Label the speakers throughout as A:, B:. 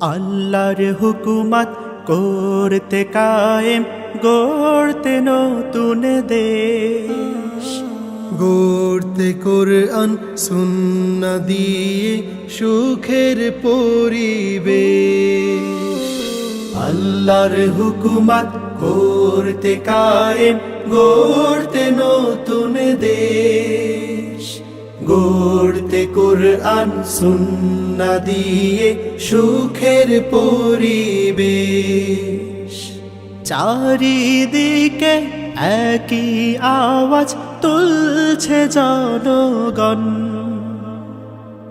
A: আল্লাহর হুকুমত করতে কায়েম, গড়তে নতুন দেশ।
B: গড়তে কোরআন, সুন্না দিয়ে সুখের পরিবেশ।
A: আল্লাহর হুকুমত করতে কায়েম, গড়তে নতুন দেশ। গড়তে কোরআন সুন্না দিয়ে সুখের পরিবেশ। চারিদিকে একই আওয়াজ তুলছে জনগণ।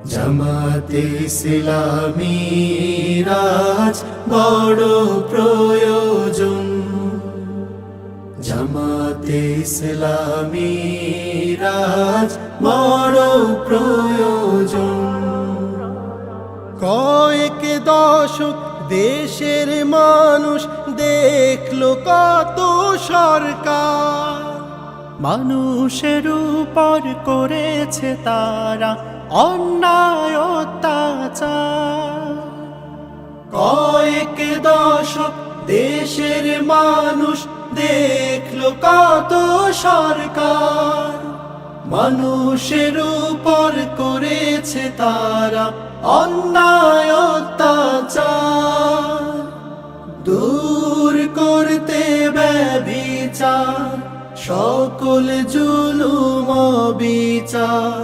A: জামাতে ইসলামী রাজ বড় প্রয়োজন। জামাতে ইসলামী রাজ বড় প্রয়োজন
B: কয়েক দশক দেশের মানুষ দেখল কত সরকার।
A: মানুষের উপর করেছে তারা অন্যায় কয়েক দশক দেশের মানুষ দেখল কত সরকার। মানুষের উপর করেছে তারা অন্যায়, অত্যাচার। দূর করতে ব্যবিচার সকল জুলুম বিচার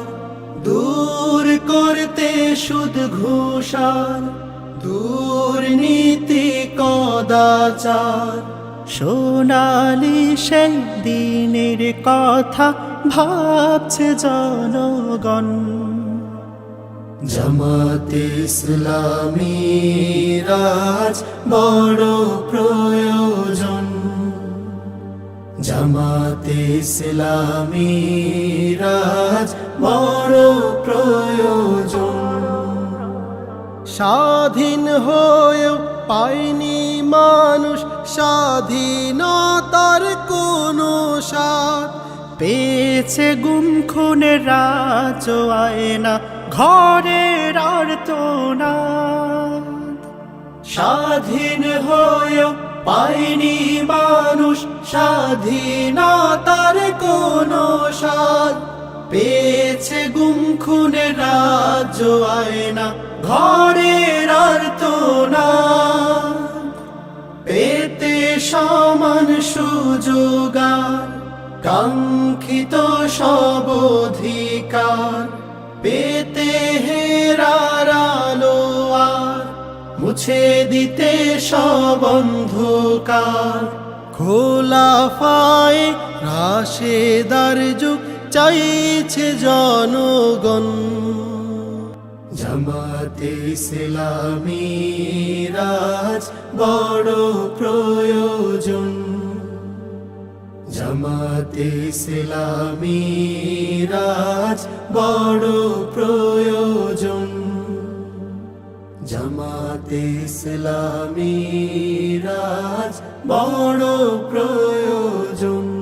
A: দূর করতে সুদ, ঘুষার, দুর্নীতি, কদাচার। সোনালি সেই দিনের কথা ভাবছে জনগণ। জামাতে রাজ বড় প্রয়োজন। জামাতে রাজ বড় প্রয়োজন।
B: স্বাধীন হয়েও পায়নি মানুষ স্বাধীনতার কোনো স্বাদ।
A: পেয়েছে গুম, খুনের রাজ আয়না, ঘরের আর্তনা স্বাধীন হয়েও পায়নি মানুষ, স্বাধীনতার কোনো স্বাদ। পেয়েছে গুম, খুনের রাজ আয়না, ঘরের না। পেতে সমান সুযোগার, কাঙ্ক্ষিত সব অধিকার পেতে হেরার মুছে দিতে সব অন্ধকার।
B: খোলা ফায় রাশেদার যুগ চাইছে জনগণ।
A: জামাতে ইসলামী রাজ বড় প্রয়োজন। জামাতে রাজ বড় প্রয়োজন। জামাতে রাজ বড় প্রয়োজন।